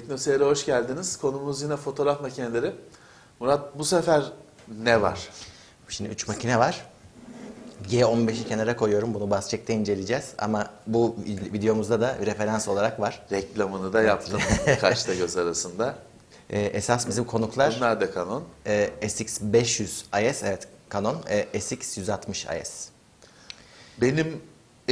Teknoseyir'e hoş geldiniz. Konumuz yine fotoğraf makineleri. Murat bu sefer ne var? Şimdi 3 makine var. G15'i kenara koyuyorum. Bunu Basçek'te inceleyeceğiz. Ama bu videomuzda da referans olarak var. Reklamını da yaptım kaçta göz arasında. Ee, esas bizim konuklar Bunlar da Canon. e, SX500 IS, evet Canon, e, SX160 IS. Benim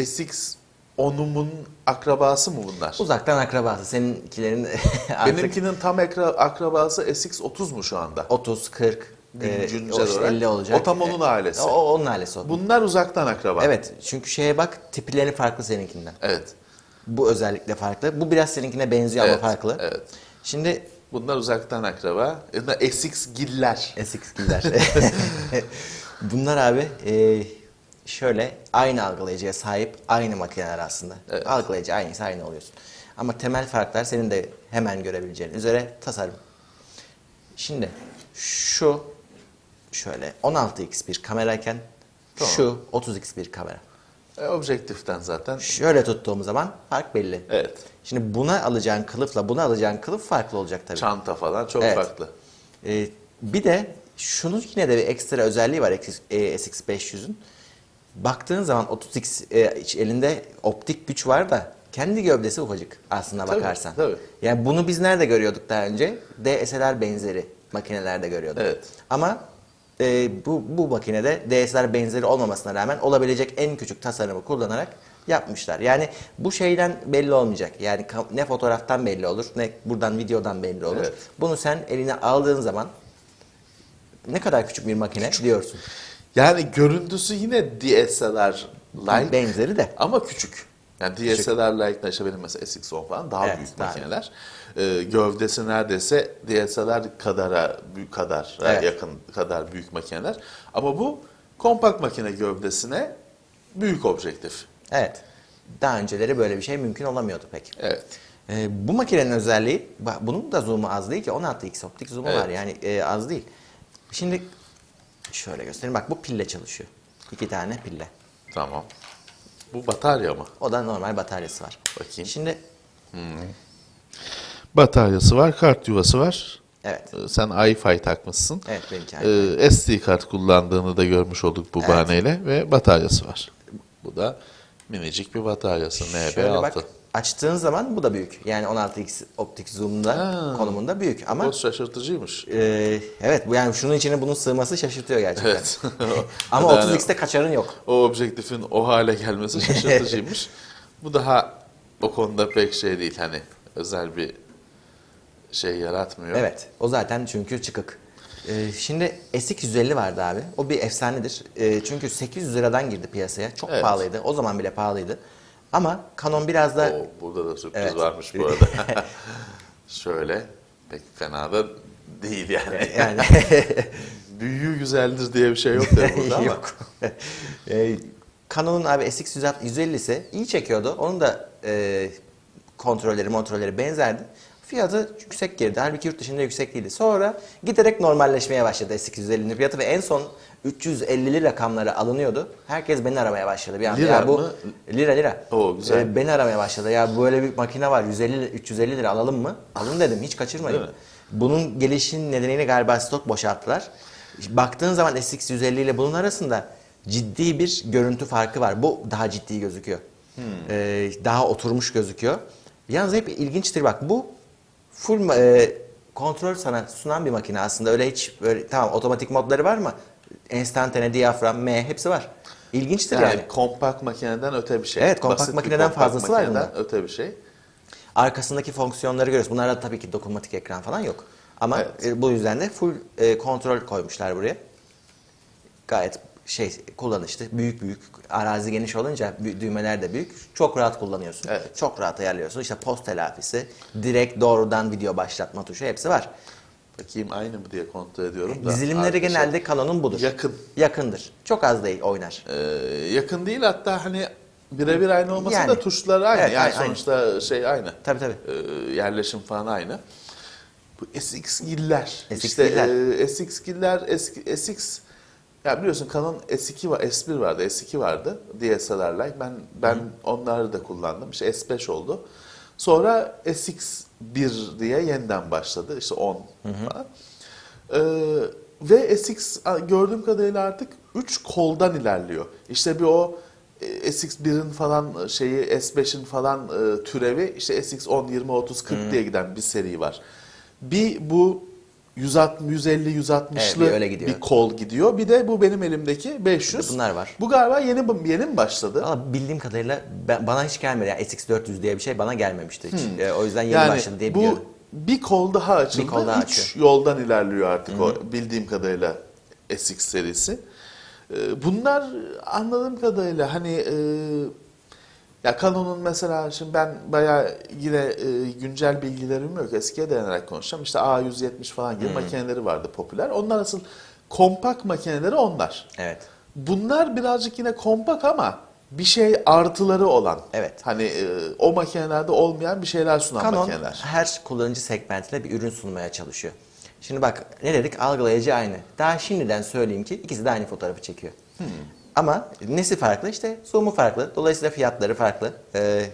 SX 10'umun akrabası mı bunlar? Uzaktan akrabası. Seninkilerin artık Benimkinin tam ekra, akrabası SX 30 mu şu anda? 30, 40, e, Güncel o işte olarak. 50 olacak. O tam onun E, ailesi. O, o onun ailesi o. Bunlar uzaktan akraba. Evet çünkü şeye bak tipleri farklı seninkinden. Evet. Bu özellikle farklı. Bu biraz seninkine benziyor Evet, ama farklı. evet. Şimdi Bunlar uzaktan akraba. SX giller. SX gider. Bunlar abi e, şöyle aynı algılayıcıya sahip aynı makineler aslında. Evet. Algılayıcı aynıysa aynı oluyorsun. Ama temel farklar senin de hemen görebileceğin üzere tasarım. Şimdi şu şöyle 16x bir kamerayken Tamam. şu 30x bir kamera. E, objektiften zaten. Şöyle tuttuğumuz zaman fark belli. Evet. Şimdi buna alacağın kılıfla buna alacağın kılıf farklı olacak tabii. Çanta falan çok Evet. farklı. Ee, bir de şunun yine de bir ekstra özelliği var e, SX500'ün. Baktığın zaman 30x e, elinde optik güç var da kendi gövdesi ufacık aslında Tabii, bakarsan. tabii. Yani bunu biz nerede görüyorduk daha önce? DSLR benzeri makinelerde görüyorduk. Evet. Ama e, bu, bu makinede DSLR benzeri olmamasına rağmen olabilecek en küçük tasarımı kullanarak yapmışlar. Yani bu şeyden belli olmayacak. Yani ne fotoğraftan belli olur ne buradan videodan belli olur. Evet. Bunu sen eline aldığın zaman ne kadar küçük bir makine diyorsun. Yani görüntüsü yine DSLR like Benzeri de. ama küçük. Yani DSLR like işte benim mesela SX10 falan daha Evet, büyük daha makineler. Ee, gövdesi neredeyse DSLR kadara büyük kadar e, Evet. yakın kadar büyük makineler. Ama bu kompakt makine gövdesine büyük objektif. Evet. Daha önceleri böyle bir şey mümkün olamıyordu pek. Evet. Ee, bu makinenin özelliği, bunun da zoom'u az değil ki 16x optik zoom'u Evet. var yani e, az değil. Şimdi şöyle göstereyim bak bu pille çalışıyor. İki tane pille. Tamam. Bu batarya mı? O da normal bataryası var. Bakayım. Şimdi Bataryası var, kart yuvası var. evet. Ee, Sen iFi takmışsın. Evet benimki Ee, SD kart kullandığını da görmüş olduk bu Evet. bahaneyle ve bataryası var. Bu da minicik bir bataryası Şöyle NB6. bak açtığın zaman bu da büyük. Yani 16x optik zoom'da Ha. konumunda büyük ama O şaşırtıcıymış. e, evet bu yani şunun içine bunun sığması şaşırtıyor gerçekten. Evet. ama Yani 30x'te kaçarın yok. o objektifin o hale gelmesi şaşırtıcıymış. bu daha o konuda pek şey değil hani özel bir şey yaratmıyor. Evet. O zaten çünkü çıkık. Ee, şimdi SX150 vardı abi. O bir efsanedir. Ee, çünkü 800 liradan girdi piyasaya. Çok Evet. pahalıydı. O zaman bile pahalıydı. Ama Canon biraz da O, burada da sürpriz Evet. varmış bu arada. Şöyle pek fena da değil yani. yani Büyüğü güzeldir diye bir şey yok tabii burada ama. yok. Ee, Canon'un abi SX150'si iyi çekiyordu. Onun da e, kontrolleri, kontrolleri benzerdi. Fiyatı yüksek girdi. Halbuki yurt dışında yüksek değildi. Sonra giderek normalleşmeye başladı SX150'nin fiyatı ve en son 350'li rakamları alınıyordu. Herkes beni aramaya başladı. Bir anda Lira ya bu mı? lira lira. Oo, güzel. Ee, beni aramaya başladı. Ya böyle bir makine var 150 350 lira alalım mı? Alın dedim hiç kaçırmayın. Bunun gelişinin nedeniyle galiba stok boşalttılar. Baktığın zaman SX150 ile bunun arasında ciddi bir görüntü farkı var. Bu daha ciddi gözüküyor. Hmm. Ee, daha oturmuş gözüküyor. Yalnız hep ilginçtir bak bu full e, kontrol sana sunan bir makine aslında. Öyle hiç böyle tamam otomatik modları var mı? Enstantane, diyafram, M hepsi var. İlginçtir yani. Yani kompakt makineden öte bir şey. Evet, kompakt Basit makineden kompakt fazlası var bunda. öte bir şey. Arkasındaki fonksiyonları görüyoruz. Bunlarda tabii ki dokunmatik ekran falan yok. Ama Evet. e, bu yüzden de full e, kontrol koymuşlar buraya. Gayet şey kullanışlı. Büyük büyük arazi geniş olunca düğmeler de büyük. Çok rahat kullanıyorsun. Evet. Çok rahat ayarlıyorsun. İşte post telafisi, direkt doğrudan video başlatma tuşu hepsi var. Bakayım aynı mı diye kontrol ediyorum da. Dizilimleri genelde Canon'un budur. Yakın. Yakındır. Çok az değil oynar. Ee, yakın değil hatta hani birebir aynı olmasa Yani. da tuşları aynı. Evet, yani aynı, sonuçta şey aynı. Tabii tabii. Ee, yerleşim falan aynı. Bu SX giller. SX işte giller. e, SX giller, eski, SX ya biliyorsun Canon S2 var, S1 vardı, S2 vardı DSLR'lar. Ben ben onları da kullandım. İşte S5 oldu. Sonra SX1 diye yeniden başladı. İşte 10 falan. Ee, ve SX gördüğüm kadarıyla artık 3 koldan ilerliyor. İşte bir o e, SX1'in falan şeyi S5'in falan e, türevi işte SX10, 20, 30, 40 diye giden bir seri var. Bir bu 160, 150, 160'lı Evet, bir öyle gidiyor. bir kol gidiyor. Bir de bu benim elimdeki 500. Bunlar var. Bu galiba yeni yeni mi başladı? Valla bildiğim kadarıyla ben, bana hiç gelmedi. Yani SX400 diye bir şey bana gelmemişti hiç. Ee, o yüzden yeni başladı diye bu biliyorum. bir kol daha açıldı. Bir kol daha Üç açıyor. yoldan ilerliyor artık o bildiğim kadarıyla SX serisi. Ee, Bunlar anladığım kadarıyla hani e, ya Canon'un mesela şimdi ben bayağı yine e, güncel bilgilerim yok. Eskiye dayanarak konuşacağım. İşte A170 falan gibi makineleri vardı popüler. Onlar asıl kompak makineleri onlar. Evet. Bunlar birazcık yine kompak ama bir şey artıları olan. Evet. Hani e, o makinelerde olmayan bir şeyler sunan Canon makineler. her kullanıcı segmentine bir ürün sunmaya çalışıyor. Şimdi bak ne dedik? Algılayıcı aynı. Daha şimdiden söyleyeyim ki ikisi de aynı fotoğrafı çekiyor. Ama nesi farklı? İşte zoom'u farklı. Dolayısıyla fiyatları farklı. Ee,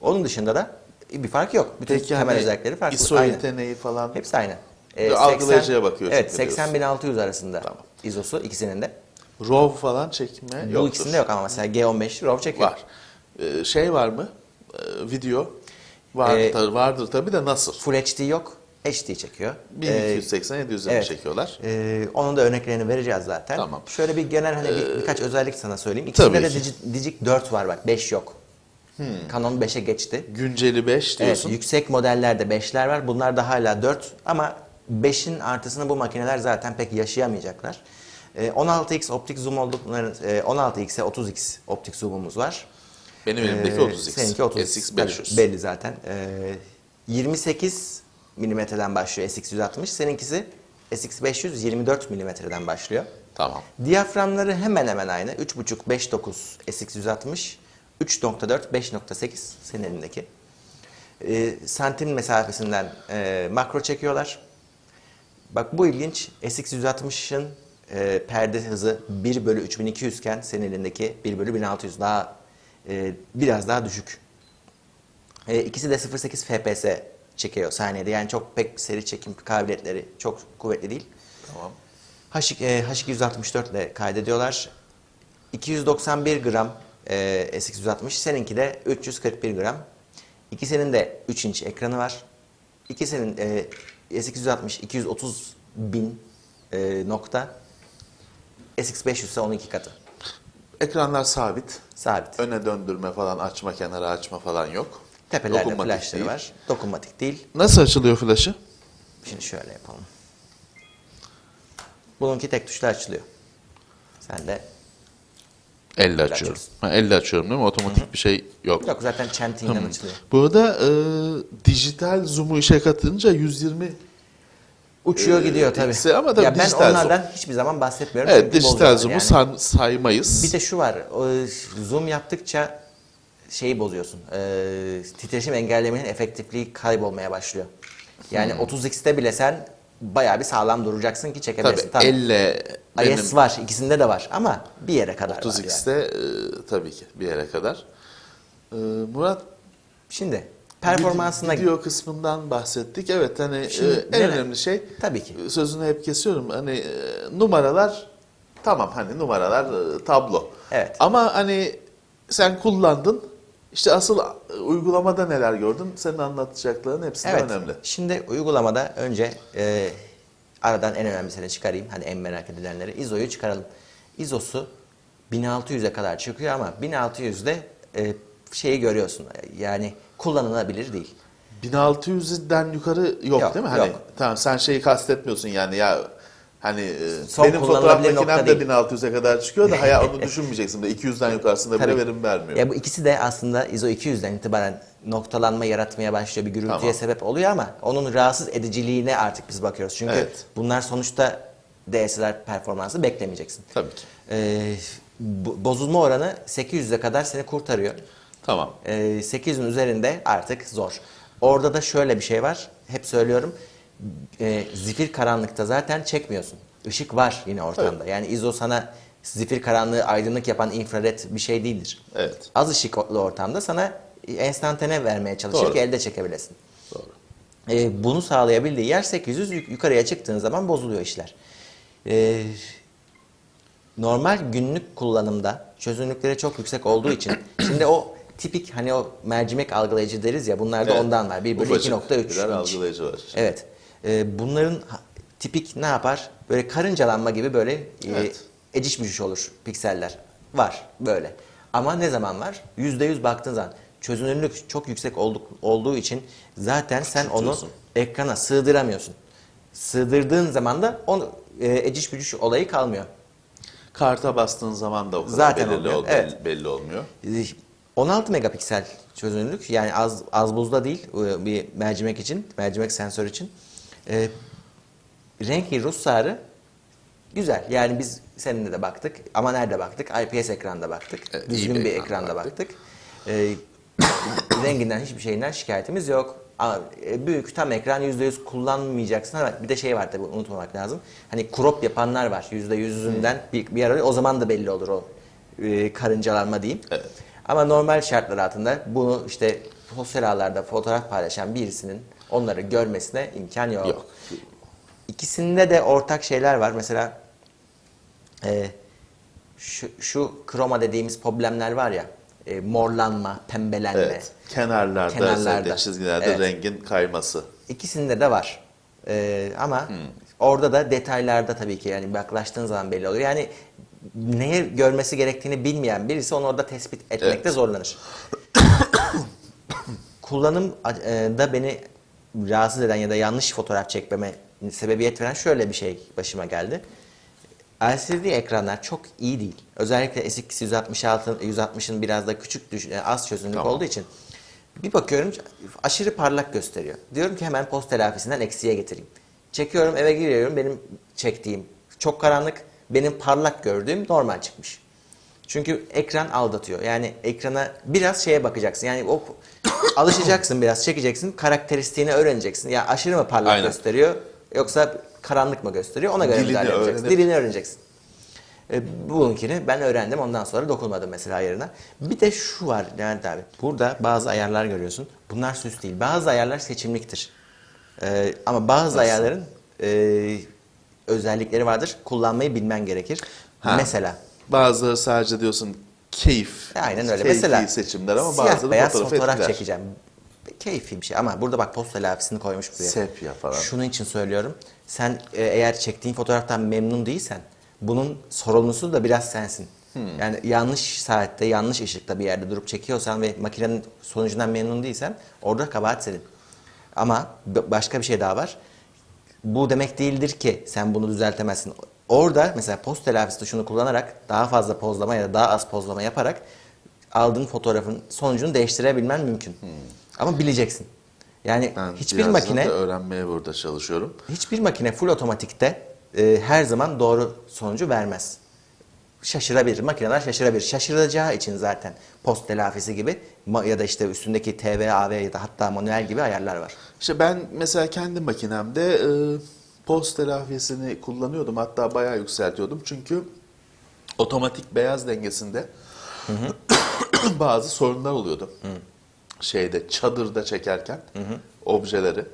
onun dışında da bir fark yok. Bütün Peki temel hani özellikleri farklı. ISO aynı. yeteneği falan. Hepsi aynı. Ee, algılayıcıya bakıyor Evet çünkü 80-1600 arasında Tamam. ISO'su ikisinin de. RAW falan çekme Bu yoktur. ikisinde yok ama mesela G15 RAW çekiyor. Var. Ee, şey var mı? Ee, video vardır, Ee, vardır tabii de nasıl? Full HD yok. HD çekiyor. Ee, 1280 720 evet. çekiyorlar. Ee, onun da örneklerini vereceğiz zaten. Tamam. Şöyle bir genel hani bir, birkaç özellik sana söyleyeyim. İkisinde de ki. Digi, Digic 4 var bak 5 yok. Canon 5'e geçti. Günceli 5 Evet, diyorsun. yüksek modellerde 5'ler var. Bunlar da hala 4 ama 5'in artısını bu makineler zaten pek yaşayamayacaklar. Ee, 16x optik zoom olduk. Bunların e, 16x'e 30x optik zoom'umuz var. Benim elimdeki Ee, 30x. Seninki 30x. SX Tabii, 500. belli zaten. Ee, 28 milimetreden başlıyor SX160. Seninkisi SX500 24 milimetreden başlıyor. Tamam. Diyaframları hemen hemen aynı. 3.5-5.9 SX160, 3.4 5.8 senin elindeki. Ee, santim mesafesinden e, makro çekiyorlar. Bak bu ilginç. SX160'ın e, perde hızı 1 bölü 3200 iken senin elindeki 1 bölü 1600 daha e, biraz daha düşük. E, ikisi de 0.8 FPS çekiyor saniyede. Yani çok pek seri çekim kabiliyetleri çok kuvvetli değil. Tamam. H, e, H264 ile kaydediyorlar. 291 gram e, SX160, seninki de 341 gram. İkisinin de 3 inç ekranı var. İkisinin e, SX160 230 bin e, nokta. SX500 ise onun iki katı. Ekranlar sabit. Sabit. Öne döndürme falan, açma kenara açma falan yok. Tepelerde Dokunmatik flashları değil. var. Dokunmatik değil. Nasıl açılıyor flaşı? Şimdi şöyle yapalım. Bununki tek tuşla açılıyor. Sen de Elle açıyorum. açıyorsun. Ha, elle açıyorum değil mi? Otomatik bir şey yok. yok zaten çentiğinden açılıyor. Burada e, dijital zoom'u işe katınca 120 Uçuyor Ee, gidiyor tabii. ikisi ama tabii ya ben onlardan hiçbir zaman bahsetmiyorum. Evet dijital zoom'u yani. san- saymayız. Bir de şu var. O, zoom yaptıkça şeyi bozuyorsun. Ee, titreşim engellemenin efektifliği kaybolmaya başlıyor. Yani 30x'te bile sen bayağı bir sağlam duracaksın ki çekebilirsin. Hmm. Tabii elle benim IS var. ikisinde de var ama bir yere kadar var yani. 30x'te e, tabii ki bir yere kadar. E, Murat Şimdi performansına video kısmından bahsettik. Evet hani Şimdi e, en önemli şey Tabii ki. sözünü hep kesiyorum. Hani e, numaralar tamam hani numaralar e, tablo. Evet. Ama hani sen kullandın. İşte asıl e, uygulamada neler gördün? Senin anlatacakların hepsi Evet. önemli. Şimdi uygulamada önce e, aradan en önemlisini çıkarayım. Hani en merak edilenleri. ISO'yu çıkaralım. ISO'su 1600'e kadar çıkıyor ama 1600'de e, şeyi görüyorsun. Yani kullanılabilir değil. 1600'den yukarı yok, Yok, değil mi? Hani yok. tamam sen şeyi kastetmiyorsun yani ya hani e, Son benim fotoğraf kullanılabilir nokta makinem de değil. 1600'e kadar çıkıyor da hayal onu düşünmeyeceksin de 200'den yukarısında bile Tabii. verim vermiyor. Ya bu ikisi de aslında ISO 200'den itibaren noktalanma yaratmaya başlıyor. Bir gürültüye Tamam. sebep oluyor ama onun rahatsız ediciliğine artık biz bakıyoruz. Çünkü Evet. bunlar sonuçta DSLR performansı beklemeyeceksin. Tabii ki. Ee, bo- bozulma oranı 800'e kadar seni kurtarıyor. Tamam. Ee, 800'ün üzerinde artık zor. Orada da şöyle bir şey var. Hep söylüyorum. Ee, zifir karanlıkta zaten çekmiyorsun. Işık var yine ortamda. Yani ISO sana zifir karanlığı aydınlık yapan infrared bir şey değildir. Evet. Az ışıklı ortamda sana enstantane vermeye çalışır Doğru. ki elde çekebilesin. Doğru. E, bunu sağlayabildiği yer 800 yuk- yukarıya çıktığın zaman bozuluyor işler. E, normal günlük kullanımda çözünürlükleri çok yüksek olduğu için şimdi o tipik hani o mercimek algılayıcı deriz ya bunlarda Evet. ondan var. 1 bölü Ufacık 2.3 birer inç. algılayıcı var. Evet. E, bunların tipik ne yapar? Böyle karıncalanma gibi böyle e, Evet. eciş bücüş olur pikseller. Var böyle. Ama ne zaman var? %100 baktığın zaman çözünürlük çok yüksek olduk, olduğu için zaten sen onu ekrana sığdıramıyorsun. Sığdırdığın zaman da onu e, eciş bücüş olayı kalmıyor. Karta bastığın zaman da o kadar Zaten belirli, olmuyor, ol- evet. belli olmuyor. E, 16 megapiksel çözünürlük yani az az buzda değil e, bir mercimek için, mercimek sensör için. E, renkli ruhsarı güzel. Yani biz seninle de baktık ama nerede baktık? IPS ekranda baktık. İyi Düzgün bir bir, ekranda ekranda baktık. baktık. E, renginden hiçbir şeyinden şikayetimiz yok. Ama, e, büyük tam ekran %100 kullanmayacaksın ama bir de şey var tabii unutmamak lazım. Hani crop yapanlar var %100'ünden bir, bir ara o zaman da belli olur o e, karıncalanma diyeyim. Evet. Ama normal şartlar altında bunu işte sosyal ağlarda fotoğraf paylaşan birisinin onları görmesine imkan yok. Yok. İkisinde de ortak şeyler var. Mesela e, şu, şu kroma dediğimiz problemler var ya. e, morlanma, pembelenme. Evet. Kenarlarda, Kenarlarda. çizgilerde Evet. rengin kayması. İkisinde de var. E, ama Hmm. orada da detaylarda tabii ki yani yaklaştığın zaman belli oluyor. Yani neye görmesi gerektiğini bilmeyen birisi onu orada tespit etmekte Evet. zorlanır. Kullanım e, da beni rahatsız eden ya da yanlış fotoğraf çekmeme sebebiyet veren şöyle bir şey başıma geldi. LCD ekranlar çok iyi değil. Özellikle SX 166 160'ın biraz da küçük düş- e, az çözünürlük Tamam. olduğu için bir bakıyorum aşırı parlak gösteriyor. Diyorum ki hemen post telafisinden eksiye getireyim. Çekiyorum eve giriyorum benim çektiğim çok karanlık benim parlak gördüğüm normal çıkmış. Çünkü ekran aldatıyor. Yani ekrana biraz şeye bakacaksın. Yani o alışacaksın biraz, çekeceksin, karakteristiğini öğreneceksin. Ya aşırı mı parlak Aynen. gösteriyor yoksa karanlık mı gösteriyor? Ona göre Dilini müdahale edeceksin. öğrenip- Dilini öğreneceksin. E, bununkini ben öğrendim ondan sonra dokunmadım mesela ayarına. Bir de şu var Levent abi. Burada bazı ayarlar görüyorsun. Bunlar süs değil. Bazı ayarlar seçimliktir. E, ama bazı ayarların e, özellikleri vardır. Kullanmayı bilmen gerekir. Ha. Mesela Bazıları sadece diyorsun keyif. Aynen öyle. Keyfi Mesela seçimler ama siyah bazıları beyaz fotoğrafı fotoğraf etkiler. çekeceğim. Keyfi bir şey ama burada bak post telafisini koymuş buraya. Sepya falan. Şunun için söylüyorum. Sen e, eğer çektiğin fotoğraftan memnun değilsen bunun sorumlusu da biraz sensin. Hmm. Yani yanlış saatte, yanlış ışıkta bir yerde durup çekiyorsan ve makinenin sonucundan memnun değilsen orada kabahat senin. Ama başka bir şey daha var. Bu demek değildir ki sen bunu düzeltemezsin. Orada mesela post telafisi tuşunu kullanarak daha fazla pozlama ya da daha az pozlama yaparak aldığın fotoğrafın sonucunu değiştirebilmen mümkün. Ama bileceksin. Yani Hmm. Ben hiçbir makine öğrenmeye burada çalışıyorum. hiçbir makine full otomatikte e, her zaman doğru sonucu vermez. Şaşırabilir. Makineler şaşırabilir. Şaşıracağı için zaten post telafisi gibi ya da işte üstündeki TV, AV ya da hatta manuel gibi ayarlar var. İşte ben mesela kendi makinemde e, post telafisini kullanıyordum. Hatta bayağı yükseltiyordum. Çünkü otomatik beyaz dengesinde bazı sorunlar oluyordu. Şeyde çadırda çekerken objeleri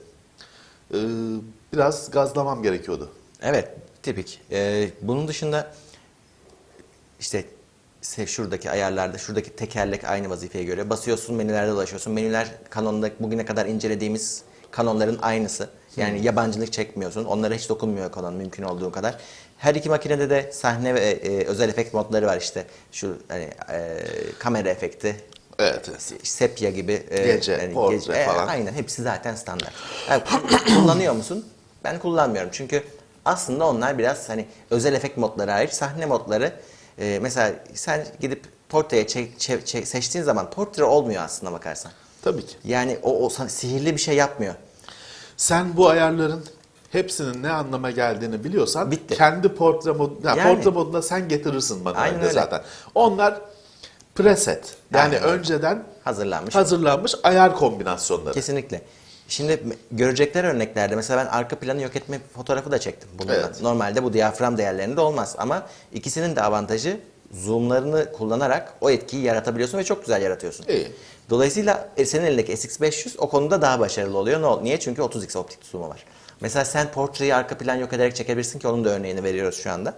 e, biraz gazlamam gerekiyordu. Evet, tipik. Ee, bunun dışında işte şuradaki ayarlarda, şuradaki tekerlek aynı vazifeye göre basıyorsun, menülerde dolaşıyorsun. Menüler kanonda bugüne kadar incelediğimiz kanonların aynısı. Yani yabancılık çekmiyorsun. Onlara hiç dokunmuyor kanon mümkün olduğu kadar. Her iki makinede de sahne ve e, özel efekt modları var işte. Şu hani e, kamera efekti, Evet. sepya gibi e, Gece, portre e, falan. aynen hepsi zaten standart. Yani kullanıyor musun? Ben kullanmıyorum çünkü aslında onlar biraz hani özel efekt modları hariç sahne modları e, mesela sen gidip portreye çek- çe- çe- seçtiğin zaman portre olmuyor aslında bakarsan. Tabii ki. Yani o, o sana sihirli bir şey yapmıyor. Sen bu ayarların hepsinin ne anlama geldiğini biliyorsan Bitti. kendi portre mod, yani portre moduna sen getirirsin Aynen manuelde zaten. Onlar preset. Yani Aynen önceden Hazırlanmış. hazırlanmış ayar kombinasyonları. Kesinlikle. Şimdi görecekler örneklerde mesela ben arka planı yok etme fotoğrafı da çektim bununla. Evet. Normalde bu diyafram değerlerinde olmaz ama ikisinin de avantajı zoomlarını kullanarak o etkiyi yaratabiliyorsun ve çok güzel yaratıyorsun. İyi. Dolayısıyla e, senin elindeki SX500 o konuda daha başarılı oluyor. Ne Niye? Çünkü 30x optik zoom'u var. Mesela sen portreyi arka plan yok ederek çekebilirsin ki onun da örneğini veriyoruz şu anda.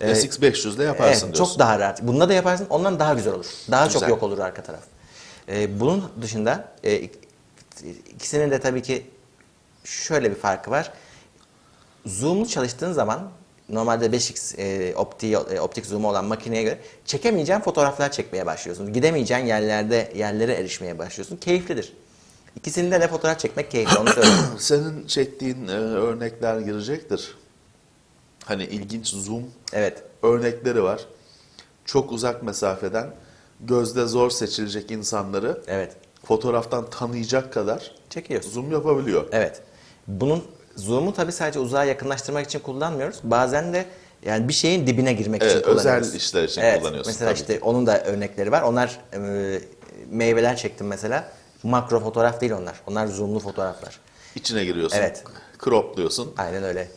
Ee, SX500 ile yaparsın Evet, diyorsun. çok daha rahat. Bununla da yaparsın. Ondan daha güzel olur. Daha çok Güzel. yok olur arka taraf. Ee, bunun dışında e, ik- ikisinin de tabii ki şöyle bir farkı var. Zoom'lu çalıştığın zaman normalde 5x e, opti, e, optik zoom'u olan makineye göre çekemeyeceğin fotoğraflar çekmeye başlıyorsun. Gidemeyeceğin yerlerde yerlere erişmeye başlıyorsun. Keyiflidir. İkisinde de fotoğraf çekmek keyifli onu söyleyeyim. Senin çektiğin e, örnekler girecektir. Hani ilginç zoom evet. örnekleri var. Çok uzak mesafeden gözde zor seçilecek insanları Evet. fotoğraftan tanıyacak kadar Çekiyorsun. zoom yapabiliyor. Evet. Bunun zoom'u tabii sadece uzağa yakınlaştırmak için kullanmıyoruz. Bazen de yani bir şeyin dibine girmek Evet, için kullanıyoruz. özel işler için evet, kullanıyorsun Mesela tabii işte onun da örnekleri var. Onlar e, meyveler çektim mesela. Makro fotoğraf değil onlar. Onlar zoom'lu fotoğraflar. İçine giriyorsun. Evet. Cropluyorsun. Aynen öyle.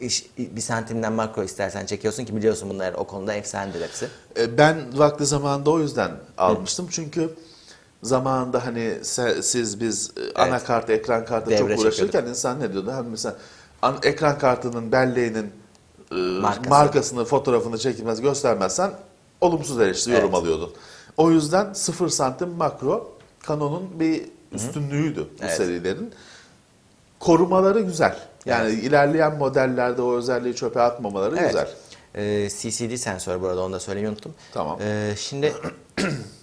İş, bir santimden makro istersen çekiyorsun ki biliyorsun bunlar o konuda efsanedir hepsi. E, Ben vakti zamanında o yüzden almıştım. Çünkü zamanında hani se- siz biz e, anakart, ekran kartı Devre çok uğraşırken insan ne diyordu? Hani mesela an- ekran kartının belleğinin e, Markası. markasını, fotoğrafını çekilmez göstermezsen olumsuz eleştiri yorum Evet. alıyordun. O yüzden 0 santim makro Canon'un bir üstünlüğüydü bu Evet. serilerin. Korumaları güzel. Yani ilerleyen modellerde o özelliği çöpe atmamaları güzel. Ee, CCD sensör bu arada onu da söylemeyi unuttum. Tamam. Ee, şimdi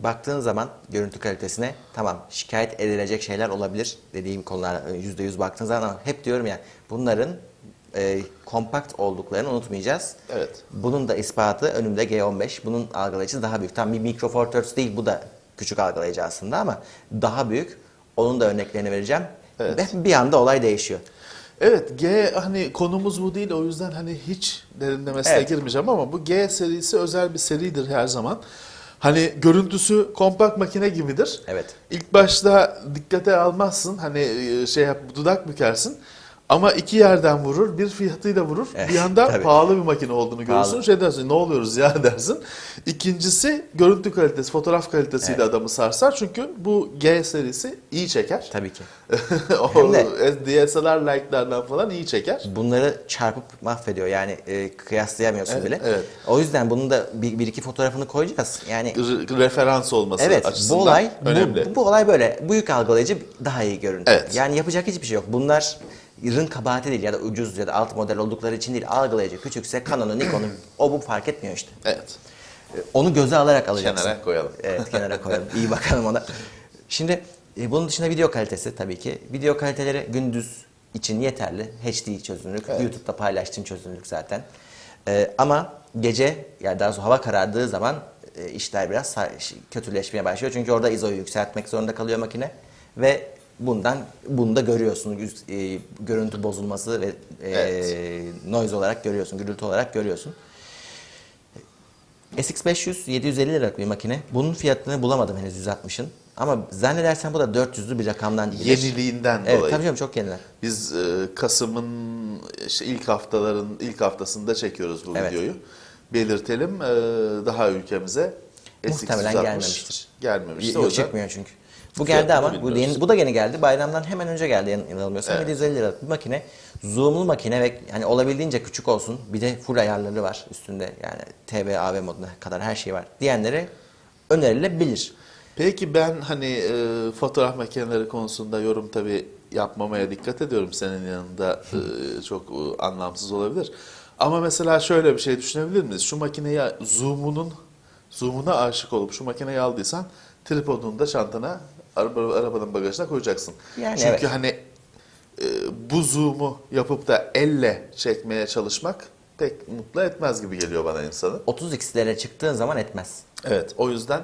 baktığın zaman görüntü kalitesine tamam şikayet edilecek şeyler olabilir dediğim konular e, yüzde yüz baktığın zaman ama hep diyorum ya bunların e, kompakt olduklarını unutmayacağız. Evet. Bunun da ispatı önümde G15. Bunun algılayıcısı daha büyük. Tam bir Micro Four Thirds değil bu da küçük algılayıcı aslında ama daha büyük. Onun da örneklerini vereceğim. Evet. Ve bir anda olay değişiyor. Evet G hani konumuz bu değil o yüzden hani hiç derinlemesine Evet. girmeyeceğim ama bu G serisi özel bir seridir her zaman. Hani görüntüsü kompakt makine gibidir. Evet. İlk başta dikkate almazsın hani e, şey yap dudak bükersin. Ama iki yerden vurur, bir fiyatıyla vurur. Evet, bir anda tabii. pahalı bir makine olduğunu Pahalı. görürsün. Şey dersin, ne oluyoruz ya dersin. İkincisi görüntü kalitesi, fotoğraf kalitesiyle Evet. adamı sarsar. Çünkü bu G serisi iyi çeker. Tabii ki. o DSLR like'lardan falan iyi çeker. bunları çarpıp mahvediyor. Yani e, kıyaslayamıyorsun Evet, bile. evet. O yüzden bunun da bir, bir iki fotoğrafını koyacağız. Yani re- referans olması evet açısından bu olay önemli. Bu, bu olay böyle. Büyük algılayıcı daha iyi görüntü. Evet. Yani yapacak hiçbir şey yok. Bunlar ırın kabahati değil ya da ucuz ya da alt model oldukları için değil. Algılayıcı küçükse Canon'un, Nikon'un o bu fark etmiyor işte. Evet. E, Onu göze alarak alacaksın. Kenara koyalım. Evet kenara koyalım. İyi bakalım ona. Şimdi e, bunun dışında video kalitesi tabii ki. Video kaliteleri gündüz için yeterli. HD çözünürlük. Evet. YouTube'da paylaştığın çözünürlük zaten. E, ama gece yani daha sonra hava karardığı zaman e, işler biraz kötüleşmeye başlıyor. Çünkü orada ISO'yu yükseltmek zorunda kalıyor makine. Ve bundan bunu da görüyorsun. E, görüntü bozulması ve e, Evet. noise olarak görüyorsun. Gürültü olarak görüyorsun. SX500 750 liralık bir makine. Bunun fiyatını bulamadım henüz 160'ın. Ama zannedersem bu da 400'lü bir rakamdan gelir. Yeniliğinden Evet dolayı. tabii canım çok yeniler. Biz e, Kasım'ın işte ilk haftaların ilk haftasında çekiyoruz bu Evet. videoyu. Belirtelim e, daha ülkemize Muhtemelen SX160 gelmemiştir. Gelmemiştir. Yok O yüzden çıkmıyor çünkü. Bu geldi ama bu, yeni, bu da yeni geldi. Bayramdan hemen önce geldi yan- yanılmıyorsam. Evet. 750 liralık bir makine. Zoom'lu makine ve hani olabildiğince küçük olsun. Bir de full ayarları var üstünde. Yani TV, AV moduna kadar her şey var. Diyenlere önerilebilir. Peki ben hani e, fotoğraf makineleri konusunda yorum tabi yapmamaya dikkat ediyorum senin yanında e, çok e, anlamsız olabilir. Ama mesela şöyle bir şey düşünebilir miyiz? Şu makineyi zoom'unun zoom'una aşık olup şu makineyi aldıysan tripodunu da çantana araba, arabanın bagajına koyacaksın. Yani Çünkü evet. hani e, bu zoom'u yapıp da elle çekmeye çalışmak pek mutlu etmez gibi geliyor bana insanı. 30x'lere çıktığın zaman etmez. Evet o yüzden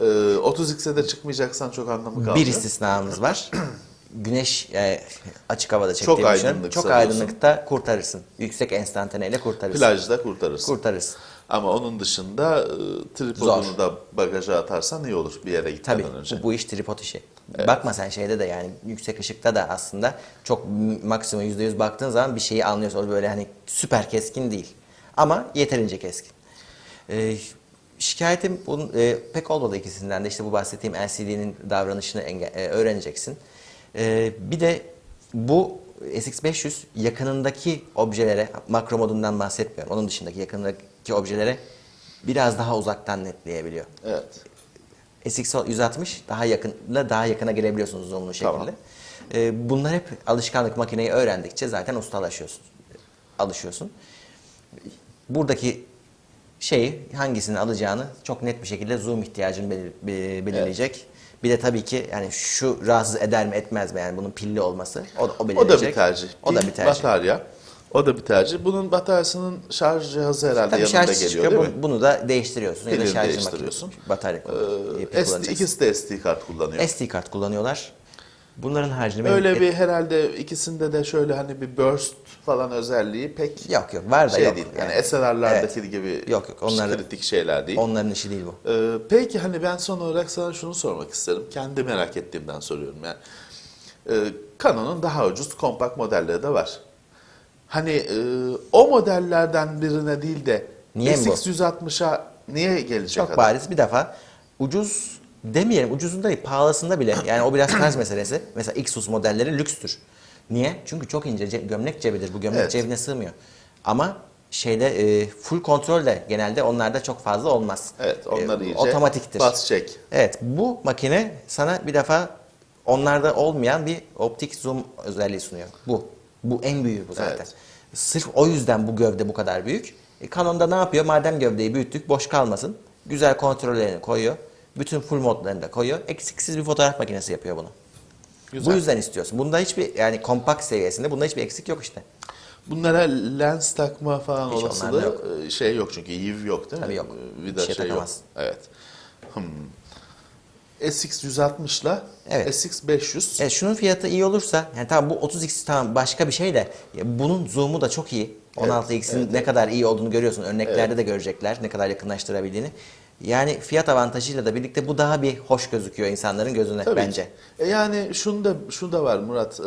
e, 30x'e de çıkmayacaksan çok anlamı kalmıyor. Bir istisnamız var. Güneş e, açık havada Çok çektiğim için aydınlık çok sanıyorsun. aydınlıkta kurtarırsın. Yüksek enstantaneyle kurtarırsın. Plajda kurtarırsın. Kurtarırsın. Ama onun dışında e, tripodunu Zor. da bagaja atarsan iyi olur bir yere gitmeden Tabii önce. bu, bu iş tripod işi. Bakma sen şeyde de yani yüksek ışıkta da aslında çok maksimum %100 baktığın zaman bir şeyi anlıyorsun. O böyle hani süper keskin değil. Ama yeterince keskin. Ee, şikayetim bunun, e, pek olmadı ikisinden de. İşte bu bahsettiğim LCD'nin davranışını enge- e, öğreneceksin. E, bir de bu SX500 yakınındaki objelere, makro modundan bahsetmiyorum. Onun dışındaki yakınındaki objelere biraz daha uzaktan netleyebiliyor. Evet. SX160 daha yakınla daha yakına gelebiliyorsunuz zoomlu şekilde. Tamam. Ee, bunlar hep alışkanlık makineyi öğrendikçe zaten ustalaşıyorsun. Alışıyorsun. Buradaki şeyi hangisini alacağını çok net bir şekilde zoom ihtiyacını belir- be- belirleyecek. Bir de tabii ki yani şu rahatsız eder mi etmez mi yani bunun pilli olması o, o O belirleyecek. da bir tercih. O da bir tercih. Batarya. O da bir tercih. Bunun bataryasının şarj cihazı herhalde Tabii yanında geliyor çıkıyor. değil mi? bunu da değiştiriyorsun ya da Pilini şarj değiştiriyorsun. makinesi, batarya Ee, ee, SD, ikisi de SD kart kullanıyor. SD kart kullanıyorlar. Bunların haricinde benim- Öyle bir herhalde ikisinde de şöyle hani bir burst falan özelliği pek Yok yok var da şey yok. değil. Yani, SLR'lardaki gibi Yok, yok, onlar- kritik şeyler değil. Onların işi değil bu. Ee, peki hani ben son olarak sana şunu sormak isterim. Kendi merak ettiğimden soruyorum yani. Ee, Canon'un daha ucuz kompakt modelleri de var. Hani e, o modellerden birine değil de Niye mi bu? SX160'a niye gelecek Çok adam? bariz bir defa ucuz demeyelim ucuzunda değil pahalısında bile yani o biraz tarz meselesi. Mesela Xus modelleri lükstür. Niye? Çünkü çok ince ce- gömlek cebidir. Bu gömlek Evet. cebine sığmıyor. Ama şeyde e, full kontrol de genelde onlarda çok fazla olmaz. Evet onlar E, iyice otomatiktir. bas çek. Evet bu makine sana bir defa onlarda olmayan bir optik zoom özelliği sunuyor. Bu. Bu en büyüğü bu zaten. Evet. Sırf o yüzden bu gövde bu kadar büyük. E, Canon'da ne yapıyor? Madem gövdeyi büyüttük boş kalmasın. Güzel kontrollerini koyuyor. Bütün full modlarını da koyuyor. Eksiksiz bir fotoğraf makinesi yapıyor bunu. Güzel. Bu yüzden istiyorsun. Bunda hiçbir yani kompakt seviyesinde bunda hiçbir eksik yok işte. Bunlara lens takma falan Hiç olasılığı yok. e, şey yok çünkü yiv yok değil mi? Tabii yok. Vida şey şey yok. Evet. Hmm. SX160 ile Evet. SX500 E, şunun fiyatı iyi olursa yani tamam bu 30x tamam başka bir şey de ya bunun zoom'u da çok iyi. 16x'in ne kadar iyi olduğunu görüyorsun. Örneklerde de görecekler ne kadar yakınlaştırabildiğini. Yani fiyat avantajıyla da birlikte bu daha bir hoş gözüküyor insanların gözüne Tabii bence. ki. E yani şunu da şunu da var Murat. e,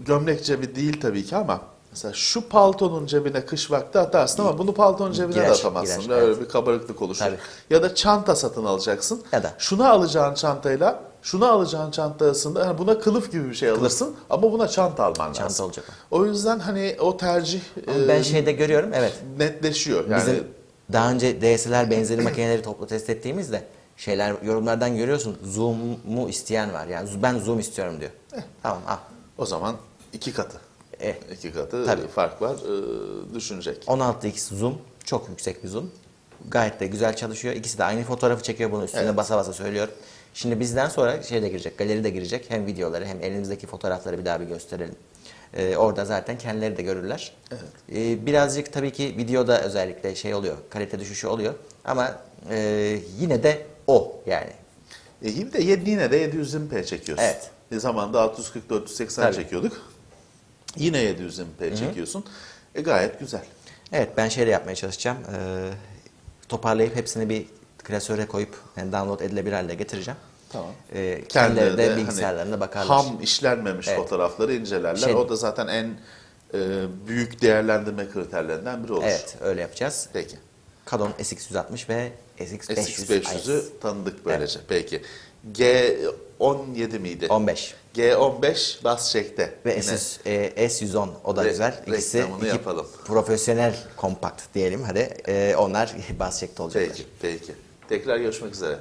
gömlek cebi değil tabii ki ama mesela şu paltonun cebine kış vakti atarsın ama bunu paltonun cebine Girer, de atamazsın. girer, Böyle evet. bir kabarıklık oluşur. Tabii. Ya da çanta satın alacaksın. Ya da. Şunu alacağın çantayla şunu alacağın çanta arasında yani buna kılıf gibi bir şey alırsın ama buna çanta alman Çanta lazım. olacak O yüzden hani o tercih Ama ben e, şeyde görüyorum evet. netleşiyor. Yani Bizim daha önce DSLR benzeri makineleri toplu test ettiğimizde şeyler yorumlardan görüyorsun. Zoom'u isteyen var. Yani ben zoom istiyorum diyor. Tamam al. o zaman iki katı. Eh. İki katı Tabii. fark var. e, düşünecek. 16x zoom çok yüksek bir zoom. Gayet de güzel çalışıyor. İkisi de aynı fotoğrafı çekiyor bunu üstüne Evet. basa basa söylüyorum. Şimdi bizden sonra şey de girecek, galeri de girecek. Hem videoları hem elimizdeki fotoğrafları bir daha bir gösterelim. Ee, orada zaten kendileri de görürler. Ee, birazcık tabii ki videoda özellikle şey oluyor, kalite düşüşü oluyor. Ama e, yine de o yani. E yine de yine de 720p çekiyorsun. Evet. Bir zamanda 640-480 Tabii. çekiyorduk. Yine 720p çekiyorsun. E gayet güzel. Evet ben şey de yapmaya çalışacağım. Ee, toparlayıp hepsini bir klasöre koyup yani download edilebilir hale getireceğim. Tamam. Ee, kendileri de hani bilgisayarlarına bakarlar. ham işlenmemiş Evet. fotoğrafları incelerler. Şey- o da zaten en e, büyük değerlendirme kriterlerinden biri olur. Evet öyle yapacağız. Peki. Canon SX160 ve SX500. SX500'ü tanıdık böylece. Peki. G17 miydi? 15 G15 bas çekte. ve Yine. S, e, S110 o da Re- güzel. İkisi reklamını iki yapalım. profesyonel kompakt diyelim hadi. Ee, onlar bas çekte olacaklar. Peki, peki. Tekrar görüşmek üzere.